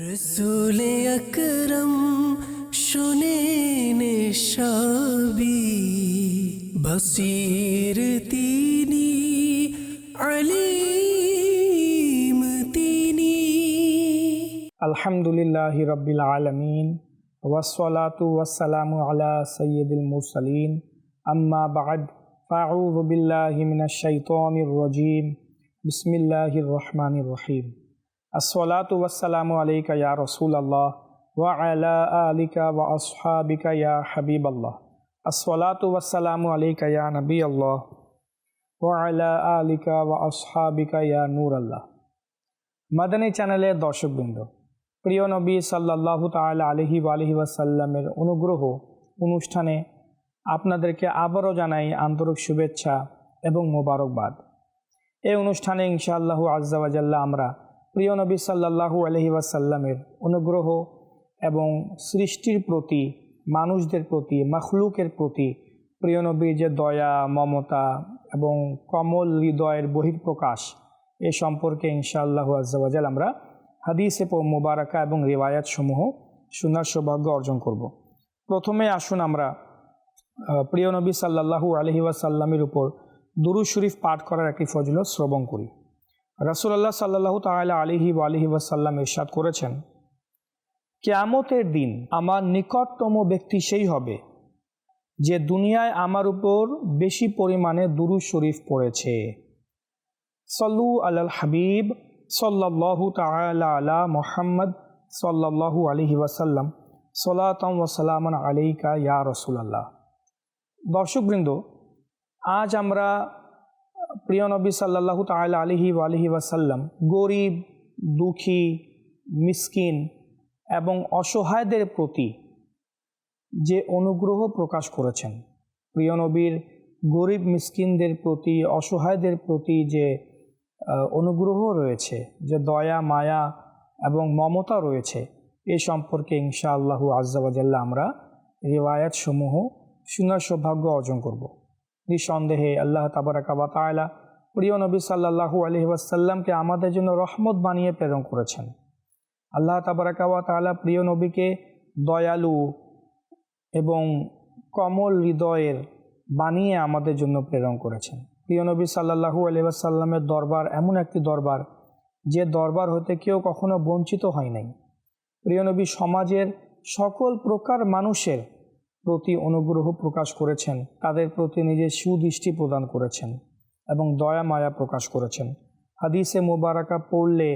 রসুল আকরম শোনেন সবই বসির তিনি আলিম তিনি আলহামদুলিল্লাহ রব্বিল আলমিন ওয়াসলাতু ওয়াসালামু আলা সৈয়দুল মুরসালিন আম্মা বাদ ফাউযু বিল্লাহি মিনাশ শাইতানির রাজিম বিসমিল্লাহির রহমানির রহিম আসসালাতু ওয়াসসালামু আলাইকা ইয়া রাসূলুল্লাহ ওয়া আলা আলিকা ওয়া আসহাবিকা ইয়া হাবিবাল্লাহ। আসসালাতু ওয়াসসালামু আলাইকা ইয়া নবিয়াল্লাহ ওয়া আলা আলিকা ওয়া আসহাবিকা ইয়া নূরাল্লাহ। মাদানী চ্যানেলের দর্শকবৃন্দ, প্রিয় নবী সাল্লাল্লাহু তাআলা আলহি আলহি ওয়াসাল্লামের অনুগ্রহ অনুষ্ঠানে আপনাদেরকে আবারও জানাই আন্তরিক শুভেচ্ছা এবং মোবারকবাদ। এই অনুষ্ঠানে ইনশাআল্লাহু আজ্জাওয়াজাল্লাহ আমরা প্রিয় নবী সাল্লাল্লাহু আলহি ওয়াসাল্লামের অনুগ্রহ এবং সৃষ্টির প্রতি, মানুষদের প্রতি, মখলুকের প্রতি প্রিয় নবীর যে দয়া, মমতা এবং কমল হৃদয়ের বহিঃপ্রকাশ, এ সম্পর্কে ইনশাআল্লাহ আজ্জাওয়াজাল আমরা হাদিসে মোবারকা এবং রেওয়ায়াত সমূহ শোনার সৌভাগ্য অর্জন করব। প্রথমে আসুন আমরা প্রিয় নবী সাল্লাল্লাহু আলহি ওয়াসাল্লামের উপর দুরু শরীফ পাঠ করার একটি ফজিলত শ্রবণ করি। রাসূলুল্লাহ সাল্লাল্লাহু তাআলা আলিহি আলহি ওয়াসাল্লাম ইরশাদ করেছেন, কেয়ামতের দিন আমার নিকটতম ব্যক্তি সেই হবে, যে দুনিয়ায় আমার উপর বেশি পরিমাণে দুরু শরীফ পড়েছে। সল্লু আলাল হাবিব সাল্লাল্লাহু তাআলা আলা মোহাম্মদ সাল্লাল্লাহু আলাইহি ওয়াসাল্লাম, সলাতম ওয়াসালামান আলাইকা ইয়া রসুলাল্লাহ। দর্শকবৃন্দ, আজ আমরা প্রিয় নবী সাল্লাল্লাহু তাআলা আলাইহি আলিহি ওয়াসাল্লাম গরিব, দুঃখী, মিসকিন এবং অসহায়দের প্রতি যে অনুগ্রহ প্রকাশ করেছেন, প্রিয় নবীর গরিব মিসকিনদের প্রতি, অসহায়দের প্রতি যে অনুগ্রহ রয়েছে, যে দয়া, মায়া এবং মমতা রয়েছে, এ সম্পর্কে ইনশা আল্লাহু আজ্জাবাজাল্লা আমরা রিওয়ায়াত সমূহ শোনার সৌভাগ্য অর্জন করব। নিঃসন্দেহে আল্লাহ তাবারাকাবা তায়লা প্রিয় নবী সাল্লাহু আলহি ওয়াসাল্লামকে আমাদের জন্য রহমত বানিয়ে প্রেরণ করেছেন। আল্লাহ তাবারাকাবা তাআলা প্রিয় নবীকে দয়ালু এবং কমল হৃদয়ের বানিয়ে আমাদের জন্য প্রেরণ করেছেন। প্রিয় নবী সাল্লাহু আলিবাসাল্লামের দরবার এমন একটি দরবার, যে দরবার হতে কেউ কখনো বঞ্চিত হয় নাই। প্রিয় নবী সমাজের সকল প্রকার মানুষের প্রতি অনুগ্রহ প্রকাশ করেছেন, তাদের প্রতি নিজের সুদৃষ্টি প্রদান করেছেন। এবং দয়া মায়া প্রকাশ করেছেন। হাদিসে মোবারকা পড়লে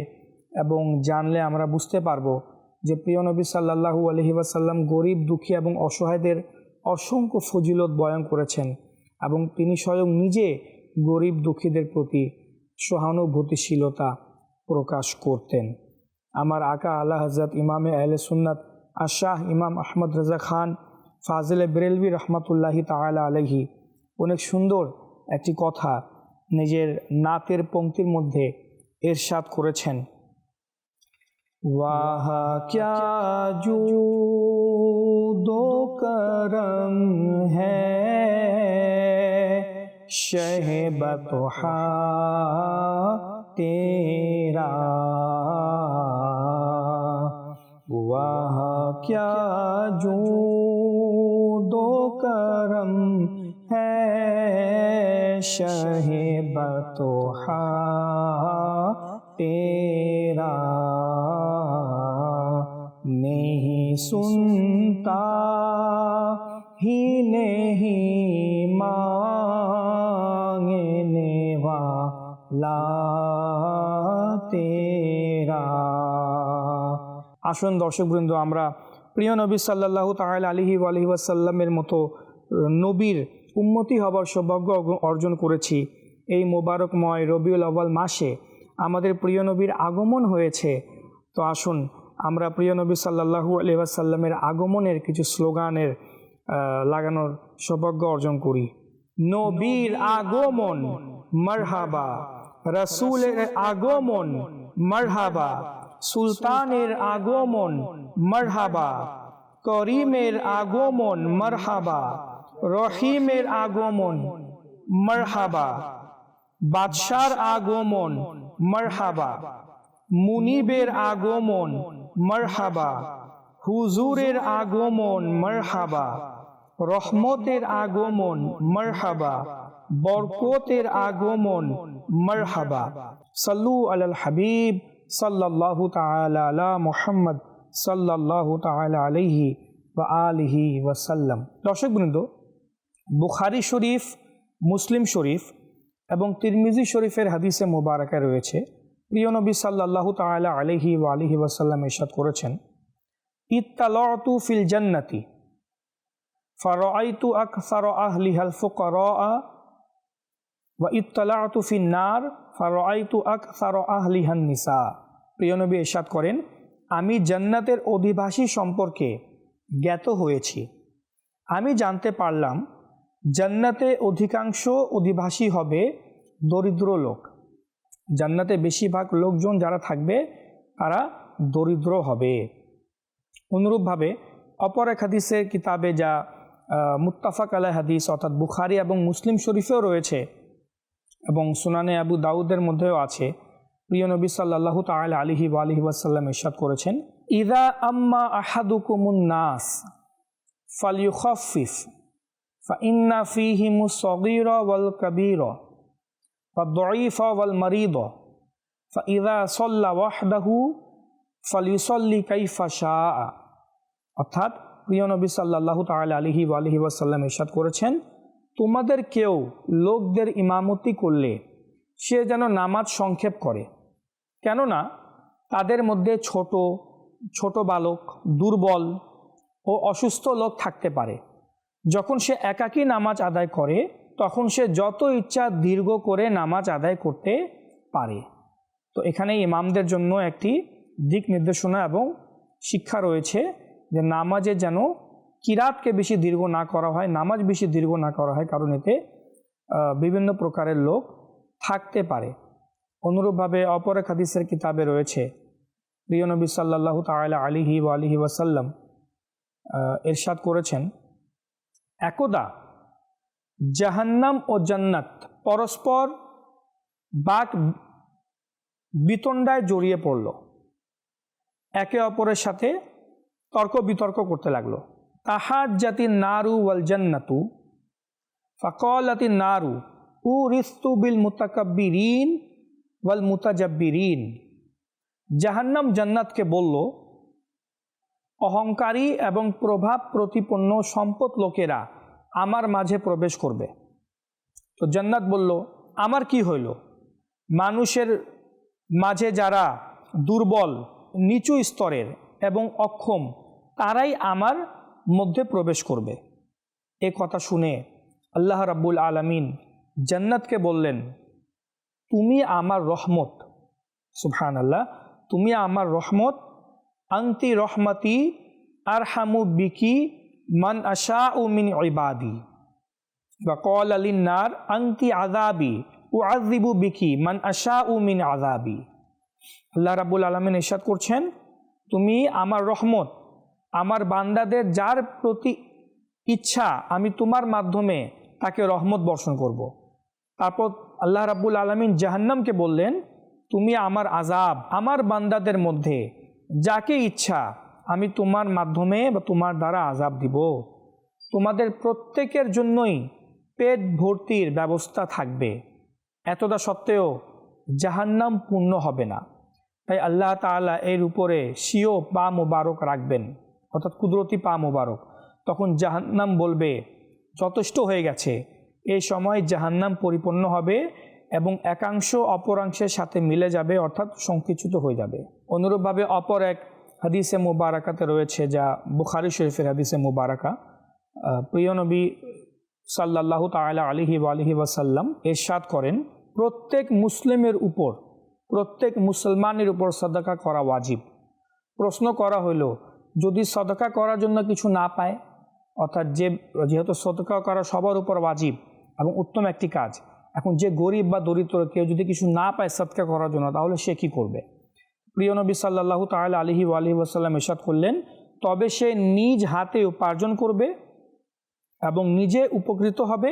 এবং জানলে আমরা বুঝতে পারব যে প্রিয় নবী সাল্লাহু আলহি ওয়াসাল্লাম গরিব, দুঃখী এবং অসহায়দের অসংখ্য ফজিলত বয়ন করেছেন এবং তিনি স্বয়ং নিজে গরিব, দুঃখীদের প্রতি সহানুভূতিশীলতা প্রকাশ করতেন। আমার আকা আল্লাহ হজরত ইমামে আহলে সুন্নাত আশাহ ইমাম আহমদ রাজা খান ফাজলে বেরেলভি রহমতুল্লাহি তাআলা আলহি অনেক সুন্দর একটি কথা নিজের নাতের পঙ্ক্তির মধ্যে এরশাদ করেছেন। ওয়াহা ক্যা জু দো করম হ্যাহবতোহা তেরা। ওয়াহা ক্যা জু شہ বতোহা تیرا নেহি سنتا ہی نہیں مانگنے والا تیرا আসুন দর্শকবৃন্দ, আমরা প্রিয় নবী সাল্লাহ তাহলে আলহি আলহি ওয়াসাল্লামের মতো নবীর উন্মতি হবার সৌভাগ্য অর্জন করেছি। এই মোবারকময় রবিউল আউয়াল মাসে আমাদের প্রিয় নবীর আগমন হয়েছে। তো আসুন, আমরা প্রিয় নবী সাল্লাল্লাহু আলাইহি ওয়াসাল্লামের আগমনের কিছু স্লোগানের লাগানোর সৌভাগ্য অর্জন করি। নবীর আগমন, মারহাবা। রসুলের আগমন, মারহাবা। সুলতানের আগমন, মারহাবা। করিমের আগমন, মারহাবা। রহিমের আগমন, মারহাবা। বাদশার আগমন, মারহাবা। মুনিবের আগমন, মারহাবা। হুজুরের আগমন, মারহাবা। রহমতের আগমন, মারহাবা। বরকতের আগমন, মারহাবা। সাল্লু আলাল হাবিব সাল্লাল্লাহু তাআলা আলা মুহাম্মদ সাল্লাল্লাহু তাআলা আলাইহি ওয়া আলিহি ওয়াসাল্লাম। দর্শকবৃন্দ বুখারি শরীফ, মুসলিম শরীফ এবং তিরমিজি শরীফের হাদিসে মোবারকা রয়েছে। প্রিয় নবী সাল্লাল্লাহু তাআলা আলাইহি ওয়া আলিহি ওয়াসাল্লাম ইরশাদ করেছেন ইত্তালাতু ফিল জান্নাতি, ফারাআইতু আকসার আহলিহাল ফুকারা ওয়া ইত্তালাতু ফিন নার, ফারাআইতু আকসার আহলিহান নিসা। প্রিয় নবী ইরশাদ করেন, আমি জান্নাতের অধিবাসী সম্পর্কে জ্ঞাত হয়েছি। আমি জানতে পারলাম জান্নাতে অধিকাংশ অধিবাসী হবে দরিদ্র লোক। জান্নাতে বেশিরভাগ লোকজন যারা থাকবে, তারা দরিদ্র হবে। অনুরূপভাবে অপর এক হাদিসের কিতাবে যা মুত্তাফাক আলাই হাদিস, অর্থাৎ বুখারি এবং মুসলিম শরীফেও রয়েছে এবং সুনানে আবু দাউদের মধ্যেও আছে। প্রিয় নবী সাল্লাল্লাহু তাআলা আলিহি আলিহি ওয়াসাল্লাম ইরশাদ করেছেন, ইদা আম্মা আহাদুকুমুন নাস ফালিউখাফিফ فإن فيهم الصغير والكبير والضعيف والمريض فإذا صلى وحده فليصلي كيف شاء অর্থাৎ প্রিয় নবী সাল্লাল্লাহু তাআলা আলাইহি ওয়া আলিহি ওয়াসাল্লাম ইরশাদ করেছেন তোমাদের কেউ লোকদের ইমামতি করলে সে যেন নামাজ সংক্ষেপ করে কেননা তাদের মধ্যে ছোট ছোট বালক দুর্বল ও অসুস্থ লোক থাকতে পারে যখন সে একাকী নামাজ আদায় করে, তখন সে যত ইচ্ছা দীর্ঘ করে নামাজ আদায় করতে পারে। তো এখানে ইমামদের জন্য একটি দিক নির্দেশনা এবং শিক্ষা রয়েছে যে নামাজে যেন কিরাতকে বেশি দীর্ঘ না করা হয়, নামাজ বেশি দীর্ঘ না করা হয়, কারণ এতে বিভিন্ন প্রকারের লোক থাকতে পারে। অনুরূপভাবে অপর এক হাদিসের কিতাবে রয়েছে, প্রিয় নবী সাল্লাল্লাহু তাআলা আলিহি ওয়া আলিহি ওয়াসাল্লাম এরশাদ করেছেন একদা জাহান্নাম ও জান্নাত পরস্পর বাক বিতণ্ডায় জড়িয়ে পড়ল। একে অপরের সাথে তর্ক বিতর্ক করতে লাগল। তাহাজ জাতি নারু ওয়াল জান্নাতু, ফাকলাতি নারু উ রিস্তু বিল মুতাকাব্বিরিন ওয়াল মুতাজাব্বিরিন। জাহান্নাম জান্নাতকে বলল অহংকারী এবং প্রভাব প্রতিপন্ন সম্পদ লোকেরা আমার মাঝে প্রবেশ করবে। তো জান্নাত বলল, আমার কি হইল? মানুষের মাঝে যারা দুর্বল, নিচু স্তরের এবং অক্ষম, তারাই আমার মধ্যে প্রবেশ করবে। এ কথা শুনে আল্লাহ রাব্বুল আলামিন জান্নাতকে বললেন, তুমি আমার রহমত সুবহান আল্লাহ তুমি আমার রহমত আন্তি রহমতি আরহামু বিকি মান আশা উ মিন ইবাদি বা কল আলিন নার আন্তি আজাবি ও আজিবু বিকি মান আশা উ মিন আজাবি আল্লাহ রাবুল আলমিন ইরশাদ করছেন, তুমি আমার রহমত, আমার বান্দাদের যার প্রতি ইচ্ছা, আমি তোমার মাধ্যমে তাকে রহমত বর্ষণ করব। তারপর আল্লাহ রাব্বুল আলমিন জাহান্নামকে বললেন, তুমি আমার আজাব আমার বান্দাদের মধ্যে যাকে ইচ্ছা আমি তোমার মাধ্যমে বা তোমার দ্বারা আজাব দিব। তোমাদের প্রত্যেকের জন্যই পেট ভর্তির ব্যবস্থা থাকবে। এতটা সত্ত্বেও জাহান্নাম পূর্ণ হবে না। তাই আল্লাহ তাআলা এর উপরে সিও পা মোবারক রাখবেন। অর্থাৎ কুদরতি পা মোবারক। তখন জাহান্নাম বলবে, যথেষ্ট হয়ে গেছে। এই সময় জাহান্নাম পরিপূর্ণ হবে এবং একাংশ অপরাংশের সাথে মিলে যাবে অর্থাৎ সংকুচিত হয়ে যাবে। অনুরূপভাবে অপর এক হাদিসে মুবারাকাতে রয়েছে যা বুখারি শরীফের হাদিসে মুবারাকা। আহ, প্রিয় নবী সাল্লাল্লাহু তাআলা আলিহি আলিহি ওয়াসাল্লাম এরশাদ করেন প্রত্যেক মুসলিমের উপর প্রত্যেক মুসলমানের উপর সদকা করা ওয়াজিব। প্রশ্ন করা হইল যদি সদকা করার জন্য কিছু না পায় অর্থাৎ যে যেহেতু সদকা করা সবার উপর ওয়াজিব এবং উত্তম একটি কাজ এখন যে গরিব বা দরিদ্র কেউ যদি কিছু না পায় সৎকা করার জন্য, তাহলে সে কী করবে? প্রিয় নবী সাল্লাল্লাহু তাআলা আলিহি আলহি ওয়াসাল্লাম ইরশাদ করলেন, তবে সে নিজ হাতে উপার্জন করবে এবং নিজে উপকৃত হবে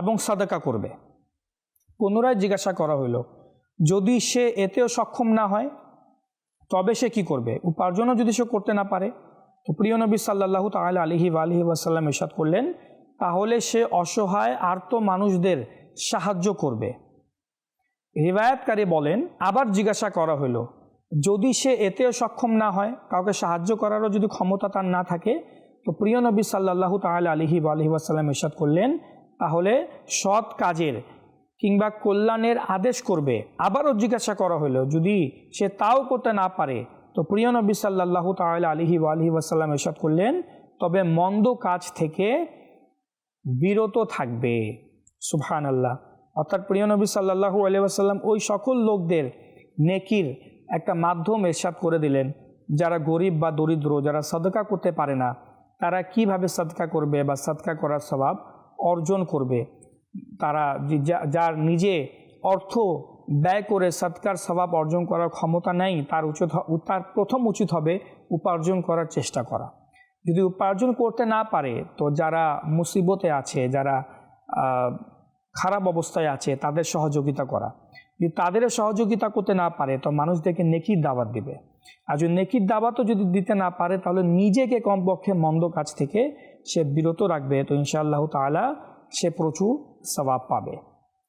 এবং সাদাকা করবে। পুনরায় জিজ্ঞাসা করা হইল, যদি সে এতেও সক্ষম না হয়, তবে সে কি করবে? উপার্জনও যদি সে করতে না পারে? তো প্রিয় নবী সাল্লাহ তাহলে আলহি আলহি ওয়াসাল্লাম ইরশাদ করলেন, তাহলে সে অসহায়, আর্ত মানুষদের সাহায্য করবে। রিবায়াতকারী বলেন, আবার জিজ্ঞাসা করা হলো যদি সে এতেও সক্ষম না হয়, কাউকে সাহায্য করারও যদি ক্ষমতা তার না থাকে? তো প্রিয় নবী সাল্লাহু তাল আলহি আলহি ওয়াসাল্লাম ইরশাদ করলেন, তাহলে সৎ কাজের কিংবা কল্যাণের আদেশ করবে। আবারও জিজ্ঞাসা করা হলো যদি সে তাও করতে না পারে? তো প্রিয় নবী সাল্লাহু তাল আলহি আলহি ওয়াসাল্লাম ইরশাদ করলেন, তবে মন্দ কাজ থেকে বিরত থাকবে। সুবহান আল্লাহ অর্থাৎ প্রিয় নবী সাল্লাহু আলিয়াসাল্লাম ওই সকল লোকদের নেকির একটা মাধ্যম এরশাদ করে দিলেন। যারা গরিব বা দরিদ্র, যারা সদকা করতে পারে না, তারা কীভাবে সদকা করবে বা সদকা করার স্বভাব অর্জন করবে? তারা যার নিজে অর্থ ব্যয় করে সৎকার স্বভাব অর্জন করার ক্ষমতা নেই, তার উচিত তার প্রথম উচিত হবে উপার্জন করার চেষ্টা করা। যদি উপার্জন করতে না পারে, তো যারা মুসিবতে আছে, যারা খারাপ অবস্থায় আছে, তাদের সহযোগিতা করা। যদি তাদের সহযোগিতা করতে না পারে, তো মানুষদেরকে নেকির দাওয়াত দিবে। আর যদি নেকির দাওয়াতও যদি দিতে না পারে, তাহলে নিজেকে কমপক্ষে মন্দ কাজ থেকে সে বিরত রাখবে। তো ইনশাআল্লাহ তাআলা সে প্রচুর সবাব পাবে।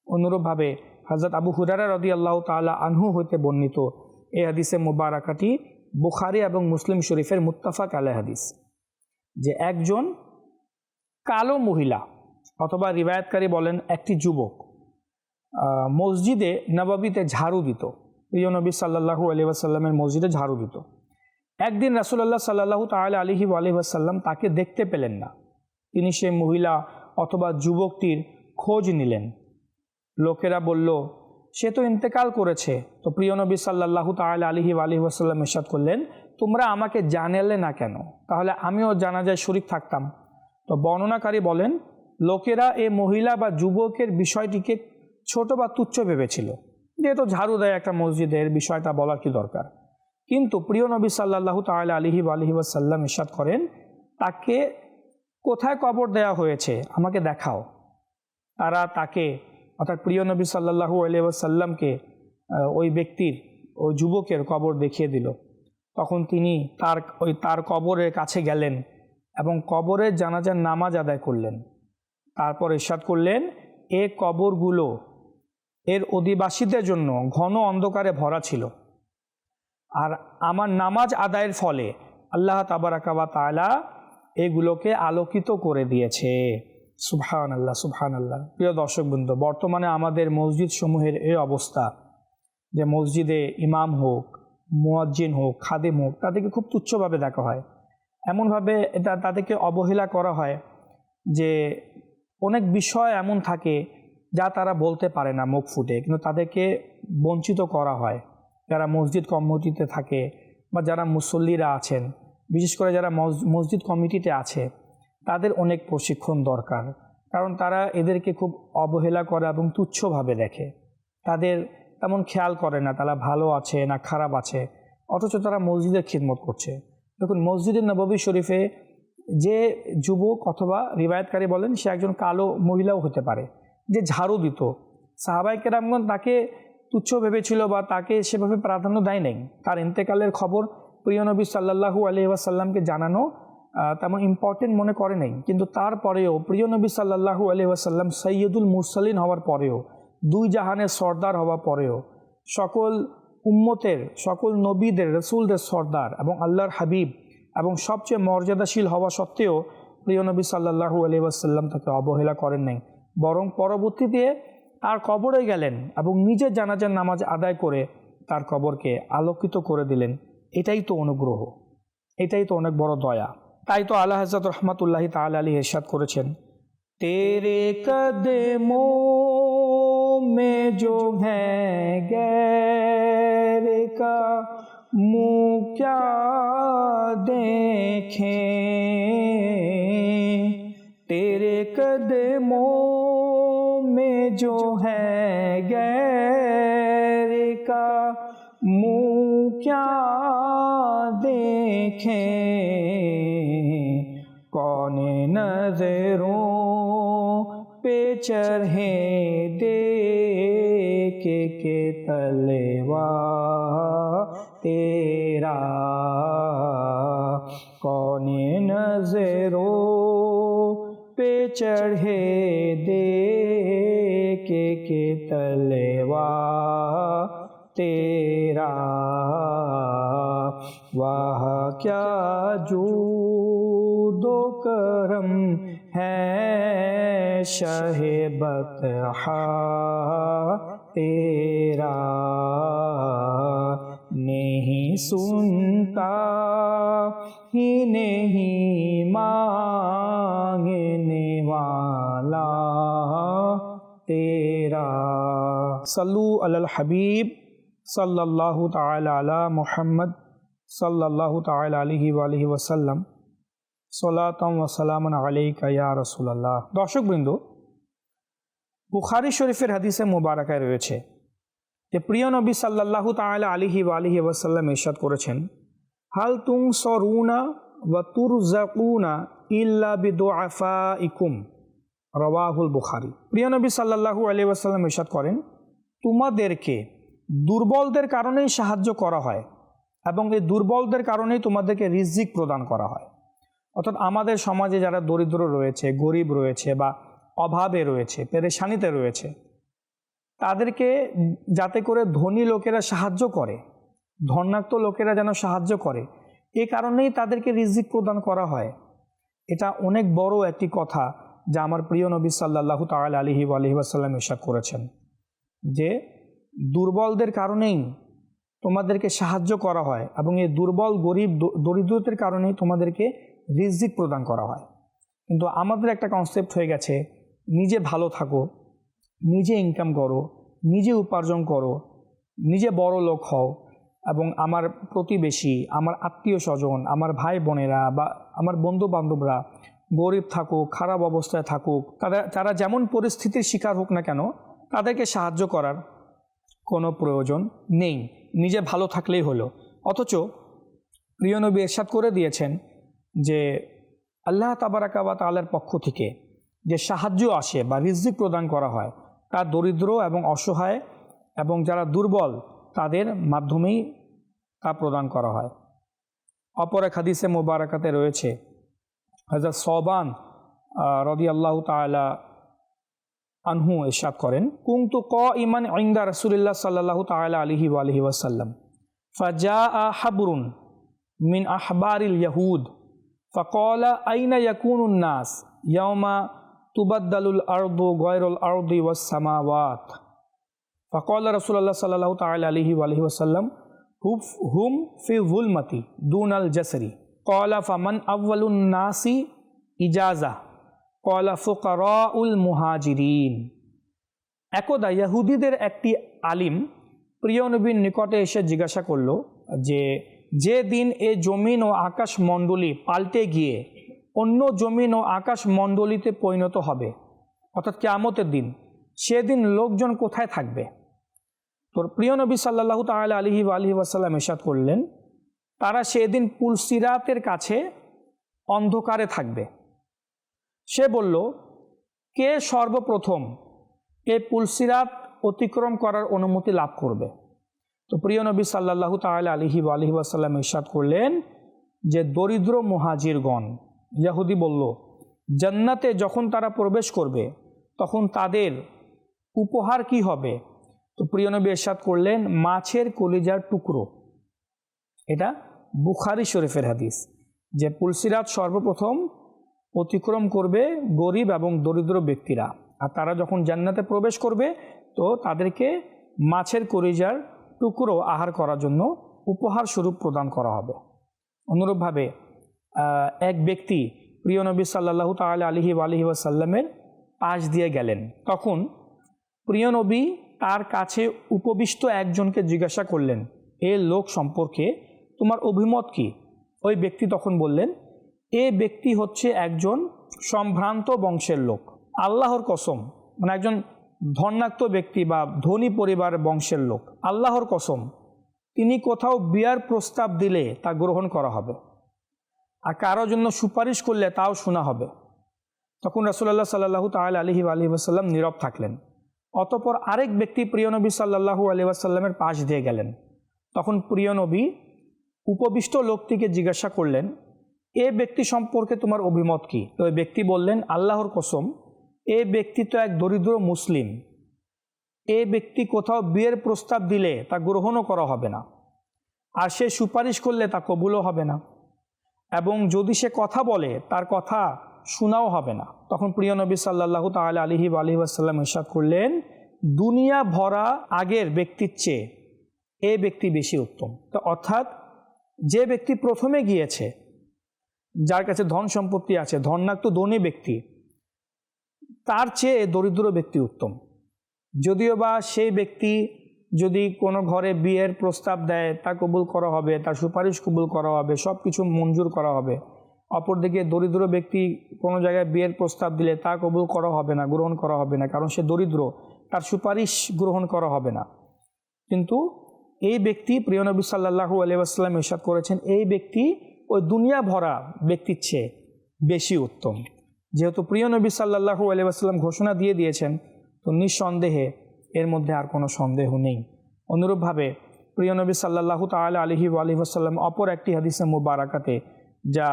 অনুরূপভাবে হজরত আবু হুরারা রদি আল্লাহ তাআলা আনহু হইতে বর্ণিত এ হাদিসে মুবারাকাটি বুখারি এবং মুসলিম শরীফের মুত্তাফাক আলে হাদিস। যে একজন কালো মহিলা অথবা রিবায়াতকারী বলেন একটি যুবক মসজিদে নবাবিতে ঝাড়ু দিত। প্রিয় নবী সাল্লাহু আলি আসাল্লামের মসজিদে ঝাড়ু দিত। একদিন রাসুলাল্লাহ সাল্লাহু তাহলে আলিহি আলি আসাল্লাম তাকে দেখতে পেলেন না। তিনি সে মহিলা অথবা যুবকটির খোঁজ নিলেন। লোকেরা বলল, সে তো ইন্তেকাল করেছে। তো প্রিয় নবী সাল্লাহু তাহলে আলিহি আলি আসাল্লাম ইরশাদ করলেন, তোমরা আমাকে জানালে না কেন? তাহলে আমিও জানাজায় শরিক থাকতাম। তো বর্ণনাকারী বলেন লোকেরা এ মহিলা বা যুবকের বিষয়টিকে ছোট বা তুচ্ছ ভেবেছিল। যেহেতু ঝাড়ু দেয় একটা মসজিদের বিষয়টা বলার কি দরকার? কিন্তু প্রিয় নবী সাল্লাহু তাহলে আলিহি আলহি সাল্লাম ইরশাদ করেন, তাকে কোথায় কবর দেওয়া হয়েছে আমাকে দেখাও। তারা তাকে, অর্থাৎ প্রিয় নবী সাল্লাহু আলিয়াসাল্লামকে ওই ব্যক্তির, ওই যুবকের কবর দেখিয়ে দিল। তখন তিনি তার, ওই তার কবরের কাছে গেলেন এবং কবরের জানাজার নামাজ আদায় করলেন। তারপর ইরশাদ করলেন, এ কবরগুলো এর অধিবাসীদের জন্য ঘন অন্ধকারে ভরা ছিল। আর আমার নামাজ আদায়ের ফলে আল্লাহ তাবারাকাবা তালা এগুলোকে আলোকিত করে দিয়েছে। সুবহান আল্লাহ সুবহান আল্লাহ প্রিয় দর্শকবৃন্দ, বর্তমানে আমাদের মসজিদ সমূহের এই অবস্থা যে মসজিদে ইমাম হোক, মুয়াজ্জিন হোক, খাদেম হোক, তাদেরকে খুব তুচ্ছভাবে দেখা হয়। এমনভাবে এটা তাদেরকে অবহেলা করা হয় যে অনেক বিষয় এমন থাকে যা তারা বলতে পারে না মুখ ফুটে, কিন্তু তাদেরকে বঞ্চিত করা হয়। যারা মসজিদ কমিটিতে থাকে বা যারা মুসল্লিরা আছেন, বিশেষ করে যারা মস- মসজিদ কমিটিতে আছে, তাদের অনেক প্রশিক্ষণ দরকার। কারণ তারা এদেরকে খুব অবহেলা করে এবং তুচ্ছভাবে দেখে। তাদের তেমন খেয়াল করে না, তারা ভালো আছে না খারাপ আছে, অথচ তারা মসজিদের খিদমত করছে। দেখুন মসজিদের নববী শরীফে যে যুবক অথবা রিবায়তকারী বলেন, সে একজন কালো মহিলাও হতে পারে, যে ঝাড়ু দিত। সাহাবাই কেরামগণ তাকে তুচ্ছ ভেবেছিল বা তাকে সেভাবে প্রাধান্য দেয় নাই। তার ইন্তেকালের খবর প্রিয় নবী সাল্লাহু আলহি ওয়াসাল্লামকে জানানো তেমন ইম্পর্টেন্ট মনে করে নাই। কিন্তু তারপরেও প্রিয় নবী সাল্লাহু আলহি ওয়াসাল্লাম সৈয়দুল মুরসালিন হওয়ার পরেও, দুই জাহানের সর্দার হওয়ার পরেও, সকল উম্মতের, সকল নবীদের, রসুলদের সর্দার এবং আল্লাহর হাবিব এবং সবচেয়ে মর্যাদাশীল হওয়া সত্ত্বেও প্রিয় নবী সাল্লাহু আলি ওয়াসাল্লাম তাকে অবহেলা করেন নাই। বরং পরবর্তীতে তার কবরে গেলেন এবং নিজের জানাজার নামাজ আদায় করে তার কবরকে আলোকিত করে দিলেন। এটাই তো অনুগ্রহ। এটাই তো অনেক বড় দয়া। তাই তো আল্লাহ হজরত রহমতুল্লাহি তাল আলী এরশাদ করেছেন, তেরে কদে কদমো মে کا منہ کیا دیکھیں؟ تیرے قدموں میں جو ہے غیر کا منہ کیا دیکھیں؟ کون نظروں پہ چڑھے دے کے تلوار تیرا کون نظروں پہ چڑھے دے کے کہ تلوا تیرا واہ کیا جو دو کرم ہے شہ بتہ تیرا نہیں سنتا، ہی نہیں مانگنے والا تیرا۔ صلو علی الحبیب صلی اللہ تعالی علی محمد صلی اللہ تعالی علیہ وآلہ وسلم۔ صلاتم و سلام علیکہ یا رسول اللہ۔ دوشک দর্শক বৃন্দ বুখারি حدیث مبارکہ মুবারাকায় چھے যে প্রিয় নবী সাল্লাল্লাহু তাআলা আলিহি আলিহি ওয়াসাল্লাম ইরশাদ করেছেন, হাল তুং সরুনা ওয়া তুরজাকুনা ইল্লা বিদো আফা ইকুম রবাহুল বুখারি। প্রিয় নবী সাল্লাল্লাহু আলাইহি ওয়াসাল্লাম ইরশাদ করেন, তোমাদেরকে দুর্বলদের কারণেই সাহায্য করা হয় এবং এই দুর্বলদের কারণেই তোমাদেরকে রিজিক প্রদান করা হয়। অর্থাৎ আমাদের সমাজে যারা দরিদ্র রয়েছে, গরিব রয়েছে বা অভাবে রয়েছে, পেরেশানিতে রয়েছে তাদেরকে যাতে করে ধনী লোকেরা সাহায্য করে ধর্নাক্ত লোকেরা যেন সাহায্য করে, এ কারণেই তাদেরকে রিজিক প্রদান করা হয়। এটা অনেক বড় একটি কথা যা আমার প্রিয় নবী সাল্লাহ তাল আলহি আলহি আসাল্লাম ইসাদ করেছেন। যে দুর্বলদের কারণেই তোমাদেরকে সাহায্য করা হয় এবং এই দুর্বল, গরিব দরিদ্রদের কারণেই তোমাদেরকে রিজিক প্রদান করা হয়। কিন্তু আমাদের একটা কনসেপ্ট হয়ে গেছে, নিজে ভালো থাকো নিজে ইনকাম করো, নিজে উপার্জন করো, নিজে বড় লোক হও এবং আমার প্রতিবেশী, আমার আত্মীয় স্বজন, আমার ভাই বোনেরা বা আমার বন্ধু বান্ধবরা গরিব থাকুক, খারাপ অবস্থায় থাকুক, তারা তারা যেমন পরিস্থিতির শিকার হোক না কেন, তাদেরকে সাহায্য করার কোনো প্রয়োজন নেই। নিজে ভালো থাকলেই হলো। অথচ প্রিয় নবী এরশাদ করে দিয়েছেন যে, আল্লাহ তাবারাকাবা আলের পক্ষ থেকে যে সাহায্য আসে বা রিজিক প্রদান করা হয় তা দরিদ্র এবং অসহায় এবং যারা দুর্বল, তাদের মাধ্যমেই তা প্রদান করা হয়। অপর এক হাদিসে মোবারকাতে রয়েছে হাজার সবান রদি আল্লাহ তালা আনহু এরশাদ করেন কুংতু ক ইমান ইন্দা রসুলিল্লা সাল্লাহ তালা আলহি আলহি ওয়াসাল্লাম ফাজা আ হাবরুন মিন আহবারিল ইয়াহুদ, ফকলা আইনা ইয়াকুন নাস ইয়ামা তুবাদ্দালুল আরদু গয়রুল আরদি ওয়াসামাওয়াত ফকল রসুল্লাহ সাল্লাহ তাল আলহি আলহি ওসাল্লাম হুফ, হুম ফি ভুলমতি দুন আল জসরি। কলা ফমন নাসি ইজাজা। কলা ফুকরাউল মুহাজিরিন। একদা ইয়াহুদিদের একটি আলিম প্রিয়নবীর নিকটে এসে জিজ্ঞাসা করল যে যে দিন এ জমিন ও আকাশ মণ্ডলী পাল্টে গিয়ে অন্য জমিন ও আকাশ মণ্ডলীতে পরিণত হবে। অর্থাৎ কেয়ামতের দিন। সেদিন লোকজন কোথায় থাকবে? তোর প্রিয় নবী সাল্লাহ তাল আলহি আলহি ওয়াসাল্লাম ইসাদ করলেন, তারা সেদিন পুলসিরাতের কাছে অন্ধকারে থাকবে। সে বলল, কে সর্বপ্রথম এ পুলসিরাত অতিক্রম করার অনুমতি লাভ করবে? তো প্রিয় নবী সাল্লাহ তাল আলহি আলহি আসাল্লাম ইরশাদ করলেন যে, দরিদ্র মুহাজিরগণ ইয়াহুদি বলল, জান্নাতে যখন তারা প্রবেশ করবে, তখন তাদের উপহার কি হবে? তো প্রিয় নবী ইরশাদ করলেন, মাছের কলিজার টুকরো। এটা বুখারি শরীফের হাদিস, যে পুলসিরাত সর্বপ্রথম অতিক্রম করবে গরিব এবং দরিদ্র ব্যক্তিরা। আর তারা যখন জান্নাতে প্রবেশ করবে, তো তাদেরকে মাছের কলিজার টুকরো আহার করার জন্য উপহার স্বরূপ প্রদান করা হবে। অনুরূপভাবে এক ব্যক্তি প্রিয় নবী সাল্লাহ তাল আলহি আলহি ওয়াসাল্লামের পাশ দিয়ে গেলেন। তখন প্রিয় নবী তার কাছে উপবিষ্ট একজনকে জিজ্ঞাসা করলেন, এ লোক সম্পর্কে তোমার অভিমত কি? ওই ব্যক্তি তখন বললেন, এ ব্যক্তি হচ্ছে একজন সম্ভ্রান্ত বংশের লোক। আল্লাহর কসম মানে একজন ধর্নাক্ত ব্যক্তি বা ধনী পরিবার বংশের লোক। আল্লাহর কসম, তিনি কোথাও বিয়ার প্রস্তাব দিলে তা গ্রহণ করা হবে। আর কারও জন্য সুপারিশ করলে তাও শোনা হবে। তখন রসুল্লাহ সাল্লাহু তাল আলহি আলহি আসাল্লাম নীরব থাকলেন। অতপর আরেক ব্যক্তি প্রিয় নবী সাল্লাহু আলি আসাল্লামের পাশ দিয়ে গেলেন। তখন প্রিয় নবী উপবিষ্ট লোকটিকে জিজ্ঞাসা করলেন, এ ব্যক্তি সম্পর্কে তোমার অভিমত কি? তো ওই ব্যক্তি বললেন, আল্লাহর কসম, এ ব্যক্তি তো এক দরিদ্র মুসলিম। এ ব্যক্তি কোথাও বিয়ের প্রস্তাব দিলে তা গ্রহণও করা হবে না। আর সে সুপারিশ করলে তা কবুলও হবে না। এবং যদি সে কথা বলে, তার কথা শোনাও হবে না। তখন প্রিয় নবী সাল্লাহ তাল আলহি আলহি আসাল্লাম ইসাদ করলেন, দুনিয়া ভরা আগের ব্যক্তির চেয়ে এ ব্যক্তি বেশি উত্তম। তো অর্থাৎ যে ব্যক্তি প্রথমে গিয়েছে, যার কাছে ধন সম্পত্তি আছে ধনাত্ম ধনী ব্যক্তি, তার চেয়ে দরিদ্র ব্যক্তি উত্তম। যদিও বা সেই ব্যক্তি যদি কোনো ঘরে বিয়ের প্রস্তাব দেয়, তা কবুল করা হবে, তার সুপারিশ কবুল করা হবে সব কিছু মঞ্জুর করা হবে। অপরদিকে দরিদ্র ব্যক্তি কোনো জায়গায় বিয়ের প্রস্তাব দিলে তা কবুল করা হবে না, গ্রহণ করা হবে না, কারণ সে দরিদ্র, তার সুপারিশ গ্রহণ করা হবে না। কিন্তু এই ব্যক্তি প্রিয় নবী সাল্লাহু আলিয়াস্লাম ইরশাদ করেছেন, এই ব্যক্তি ওই দুনিয়া ভরা ব্যক্তির চেয়ে বেশি উত্তম। যেহেতু প্রিয় নবী সাল্লাহু আলিয়াস্লাম ঘোষণা দিয়ে দিয়েছেন, তো নিঃসন্দেহে এর মধ্যে আর কোনো সন্দেহ নেই। অনুরূপভাবে প্রিয় নবী সাল্লাহু তাল আলহি আলহিহাসাল্লাম অপর একটি হাদিসে মুবারাকাতে, যা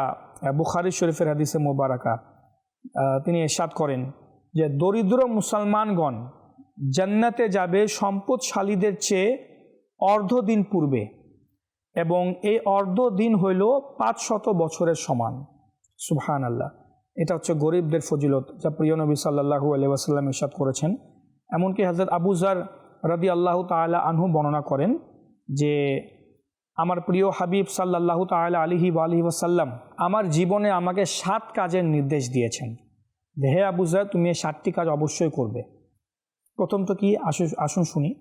বুখারি শরীফের হাদিসে মুবারাকা তিনি এরশাদ করেন যে, দরিদ্র মুসলমানগণ জান্নাতে যাবে সম্পদশালীদের চেয়ে অর্ধ দিন পূর্বে এবং এই অর্ধ দিন হইল পাঁচ শত বছরের সমান। সুবহান আল্লাহ এটা হচ্ছে গরিবদের ফজিলত, যা প্রিয় নবী সাল্লাহু আলিয়াসাল্লাম ইসাদ করেছেন। এমনকি হজরত আবুজার রাদি আল্লাহ তালা আনহু বর্ণনা করেন যে আমার প্রিয় হাবিব সাল্লাহ তালা আলিহি আলহি ওয়াসাল্লাম আমার জীবনে আমাকে সাত কাজের নির্দেশ দিয়েছেন। যে, হে আবুজার তুমি এই সাতটি কাজ অবশ্যই করবে। প্রথম তো কি? আসুন আসুন শুনি।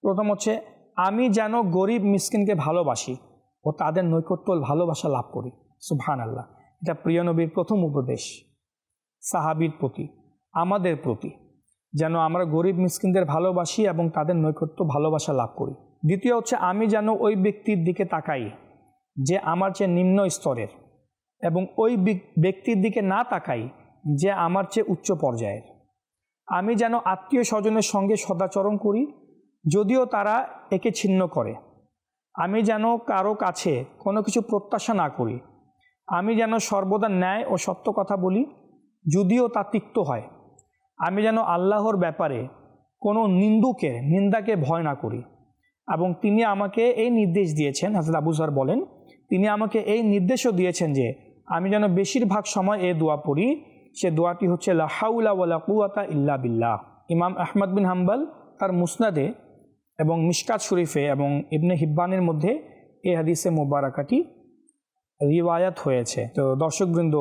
প্রথম হচ্ছে আমি যেন গরিব মিসকিনকে ভালোবাসি ও তাদের নৈকট্য ভালোবাসা লাভ করি। সুবহান আল্লাহ এটা প্রিয় নবীর প্রথম উপদেশ। সাহাবির প্রতি আমাদের প্রতি। যেন আমরা গরিব মিসকিনদের ভালোবাসি এবং তাদের নৈকট্য ভালোবাসা লাভ করি। দ্বিতীয় হচ্ছে, আমি যেন ওই ব্যক্তির দিকে তাকাই যে আমার চেয়ে নিম্ন স্তরের এবং ওই ব্যক্তির দিকে না তাকাই যে আমার চেয়ে উচ্চ পর্যায়ের। আমি যেন আত্মীয় স্বজনের সঙ্গে সদাচরণ করি, যদিও তারা একে ছিন্ন করে। আমি যেন কারও কাছে কোনো কিছু প্রত্যাশা না করি। আমি যেন সর্বদা ন্যায় ও সত্য কথা বলি, যদিও তা তিক্ত হয়। আমি যেন আল্লাহর ব্যাপারে কোনো নিন্দুকের, নিন্দাকে ভয় না করি। এবং তিনি আমাকে এই নির্দেশ দিয়েছেন হাজরত আবুজার বলেন, তিনি আমাকে এই নির্দেশও দিয়েছেন যে আমি যেন বেশিরভাগ সময় এ দোয়া পড়ি। সে দোয়াটি হচ্ছে লাহাউলা কুয়াতা ইল্লা বিল্লাহ। ইমাম আহমদ বিন হাম্বাল তার মুসনাদে এবং মিশকাত শরীফে এবং ইবনে হিব্বানের মধ্যে এ হাদিসে মোবারাকাটি রিওয়ায়াত হয়েছে। তো দর্শকবৃন্দ,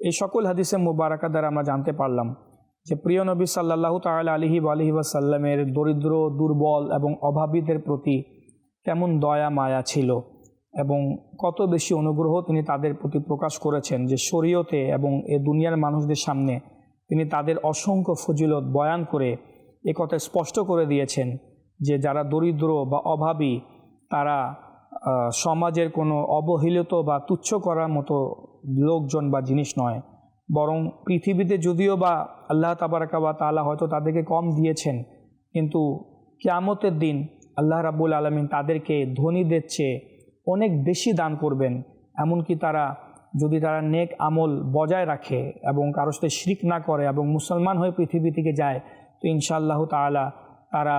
এই সকল হাদিসে মোবারাকা দ্বারা আমরা জানতে পারলাম যে প্রিয় নবী সাল্লাহ তাল আলহি আলহি ওয়াসাল্লামের দরিদ্র, দুর্বল এবং অভাবীদের প্রতি কেমন দয়া, মায়া ছিল এবং কত বেশি অনুগ্রহ তিনি তাদের প্রতি প্রকাশ করেছেন যে শরীয়তে এবং এ দুনিয়ার মানুষদের সামনে তিনি তাদের অসংখ্য ফজিলত বয়ান করে এ কথা স্পষ্ট করে দিয়েছেন যে যারা দরিদ্র বা অভাবী, তারা সমাজের কোনো অবহেলিত বা তুচ্ছ করার মতো লোকজন বা জিনিস নয়। বরং পৃথিবীতে যদিও বা আল্লাহ তাবারাকা বা তালা হয়তো তাদেরকে কম দিয়েছেন, কিন্তু কেয়ামতের দিন আল্লাহ রাবুল আলমিন তাদেরকে ধনীদের চেয়ে অনেক বেশি দান করবেন। এমনকি তারা যদি তারা নেক আমল বজায় রাখে এবং কারও সাথে শিরিক না করে এবং মুসলমান হয়ে পৃথিবী থেকে যায়, তো ইনশাআল্লাহ তাআলা তারা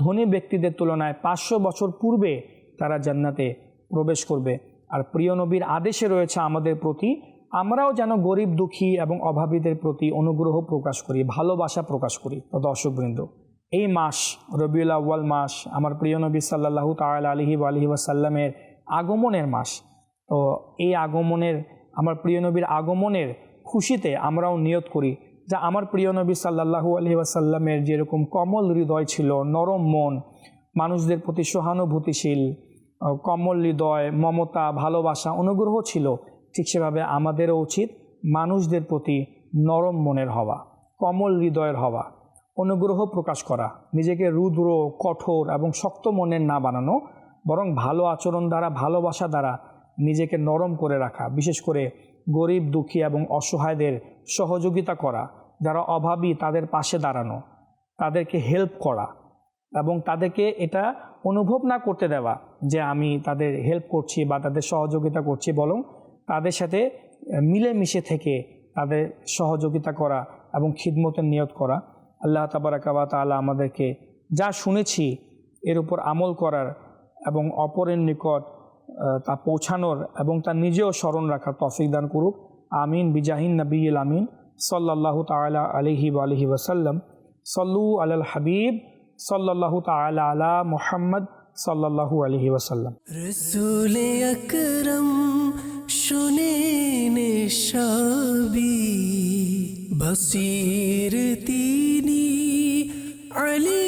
ধনী ব্যক্তিদের তুলনায় পাঁচশো বছর পূর্বে তারা জান্নাতে প্রবেশ করবে। আর প্রিয় নবীর আদেশে রয়েছে আমাদের প্রতি আমরাও যেন গরিব, দুঃখী এবং অভাবীদের প্রতি অনুগ্রহ প্রকাশ করি, ভালোবাসা প্রকাশ করি। তো দর্শকবৃন্দ এই মাস, রবিউল আউ্য়াল মাস, আমার প্রিয় নবী সাল্লাহু তাল আলহি আলহি ওয়াসাল্লামের আগমনের মাস, তো এই আগমনের, আমার প্রিয় নবীর আগমনের খুশিতে আমরাও নিয়ত করি যা আমার প্রিয় নবী সাল্লাহু আলহি ওয়াসাল্লামের যেরকম কমল হৃদয় ছিল, নরম মন, মানুষদের প্রতি সহানুভূতিশীল, কমল হৃদয়, মমতা, ভালোবাসা, অনুগ্রহ ছিল ঠিক সেভাবে আমাদেরও উচিত মানুষদের প্রতি নরম মনের হওয়া, কমল হৃদয়ের হওয়া, অনুগ্রহ প্রকাশ করা, নিজেকে রুদ্র, কঠোর এবং শক্ত মনের না বানানো, বরং ভালো আচরণ দ্বারা, ভালোবাসা দ্বারা নিজেকে নরম করে রাখা, বিশেষ করে গরিব, দুঃখী এবং অসহায়দের সহযোগিতা করা, যারা অভাবী তাদের পাশে দাঁড়ানো, তাদেরকে হেল্প করা এবং তাদেরকে এটা অনুভব না করতে দেওয়া যে আমি তাদের হেল্প করছি বা তাদের সহযোগিতা করছি, বরং তাদের সাথে মিলেমিশে থেকে তাদের সহযোগিতা করা এবং খিদমতের নিয়ত করা। আল্লাহ তাবারাকাবা তাআলা আমাদেরকে যা শুনেছি এর উপর আমল করার এবং অপরের নিকট তা পৌঁছানোর এবং তার নিজেও স্মরণ রাখার তফিক দান করুক। আমিন। বিজাহিন নবীল আমিন। সাল্লাহ তালা আলহি আলহি ওসাল্লাম সল্লু আল হাবিব। সাল্লাহ তালা আলা মোহাম্মদ। সাল্লাহু আলহি ওসাল্লাম শোনেন সবই। বসির তিনি আলী